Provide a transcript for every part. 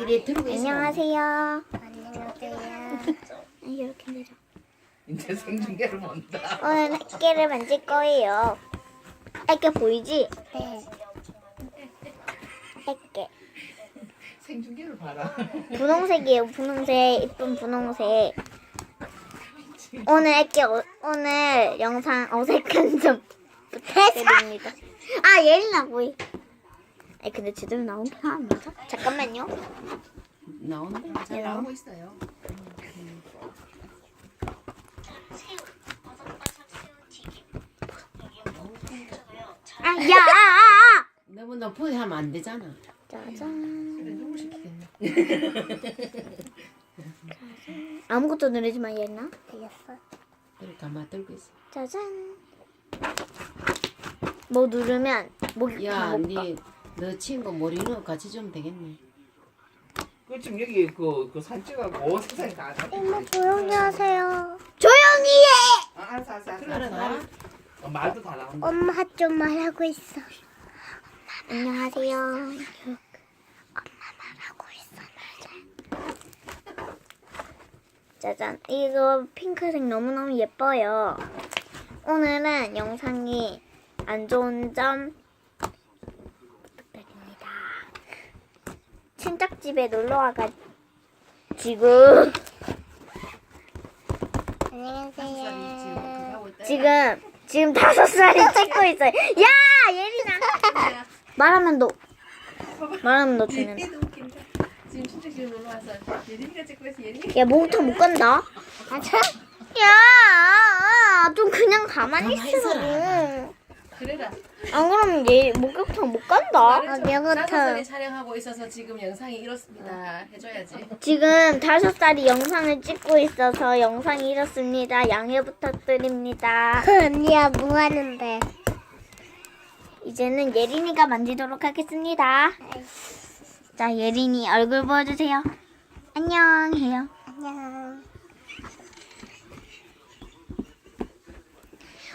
이래 들고 있어. 안녕하세요. 안녕하세요. 이렇게 내려. 이제 생중계를 본다. 오늘 액계를 만질 거예요. 액계 보이지? 네. 액계. 생중계를 봐라. 분홍색이에요. 분홍색. 이쁜 분홍색. 오늘 액계 어, 오늘 영상 어색한 점 부탁드립니다. 아 예린아 보이. 아 근데 제대로 나온 편안 맞아? 잠깐만요. 나온다. 잘 얘랑. 나오고 있어요. 아 야. 아, 아, 아. 너무 높게 하면 안 되잖아. 짜잔. 그래 누구 시키겠네. 아무것도 누르지 마 예린아. 알겠어. 가만 들고 있어. 짜잔. 뭐 누르면 목이 야, 못 가. 네 너 친구 머리는 같이 좀 되겠네. 그 지금 여기 그 그 산찍하고 세상에 다 다. 이모 조용히 하세요. 조용히 해. 아, 알았어 알았어 알았어. 알아. 어, 말도 다 나온다. 엄마 좀 말하고 있어. 안녕하세요. 말하고 있어. 짜잔. 이거 핑크색 너무너무 예뻐요. 오늘은 영상이 안 좋은 점 부탁드립니다. 친척집에 놀러 와가지고 안녕하세요. 지금 지금 다섯 살이 찍고 있어요. 야 예린아. 말하면 너 말하면 너. 얘도 웃긴다. 지금 친척 집에 놀러 와서 예린이가 찍고 있어. 예린이 야 목욕탕 못 간다. 맞아? 야, 좀 그냥 가만히. 있어라. 그래라. 안 그러면 얘 목욕탕 못 간다. 여기부터. 나사선이 촬영하고 있어서 지금 영상이 이렇습니다. 해줘야지. 지금 다섯 살이 영상을 찍고 있어서 영상이 이렇습니다. 양해 부탁드립니다. 언니야 뭐 하는데? 이제는 예린이가 만지도록 하겠습니다. 자, 예린이 얼굴 보여주세요. 안녕 해요. 안녕.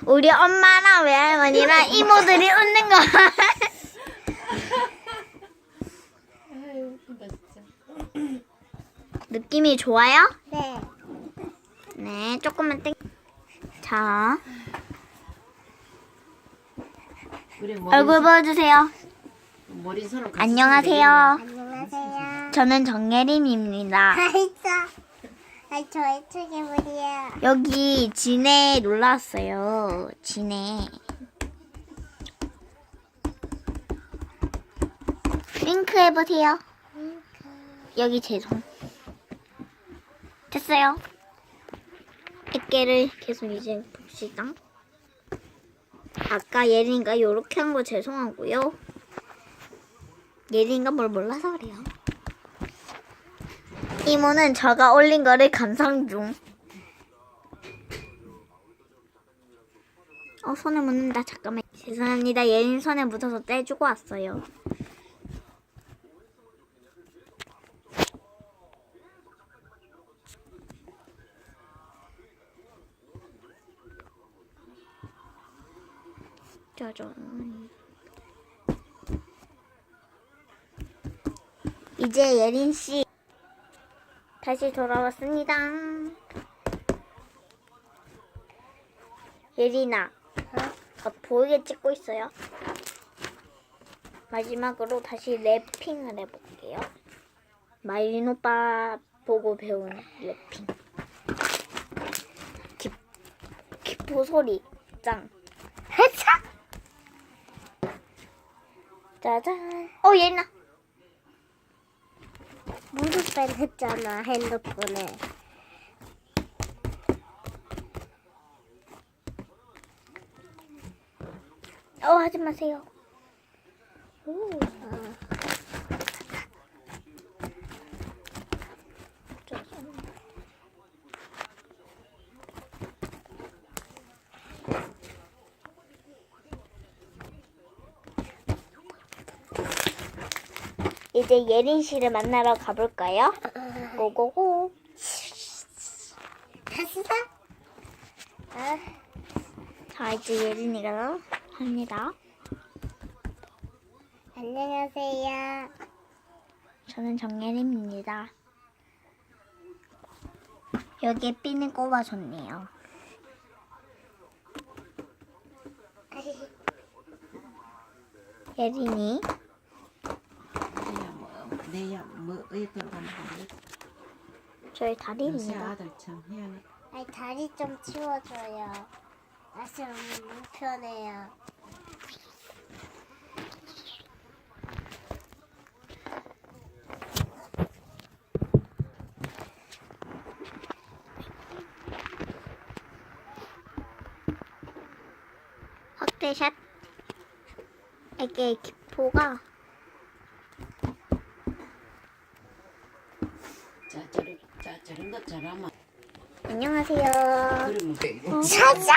우리 엄마랑 외할머니랑 이모들이 웃는 거. 아유 웃긴다 진짜. 느낌이 좋아요? 네. 네, 조금만 땡. 자, 머리 얼굴 보여주세요. 머리 서로 같이 안녕하세요. 안녕하세요. 저는 정예림입니다. 아이자. 저의 책이 물이에요. 여기 진해 놀러 왔어요. 진해. 윙크 해보세요. 여기 제 손. 됐어요. 액계를 계속 이제 봅시다. 아까 예린이가 요렇게 한 거 죄송하고요. 예린이가 뭘 몰라서 그래요. 이모는 저가 올린 거를 감상 중. 어, 손에 묻는다. 잠깐만. 죄송합니다. 예린 손에 묻어서 떼주고 왔어요. 짜잔. 이제 예린 씨 다시 돌아왔습니다. 예린아, 어, 보이게 찍고 있어요. 마지막으로 다시 랩핑을 해볼게요. 마린 오빠 보고 배운 랩핑. 기, 기포 소리 짱. 해차! 짜잔. 어 예린아. 무릎밴 했잖아 핸드폰에. 어 하지 마세요. 오. 이제 예린 씨를 만나러 가볼까요? 고고고. 됐어? 아, 자 이제 예린이가 합니다. 안녕하세요. 저는 정예림입니다. 여기에 핀을 꼽아줬네요. 예린이 내야 뭐 어디 들어가는 모르겠어. 저희 요새 다리입니다. 아들 참 희한해. 아니 다리 좀 치워줘요. 너무 불편해요. 확대샷. 이게 기포가 자 저런 자 저런 것 잘하면 안녕하세요. 그러면 찾아.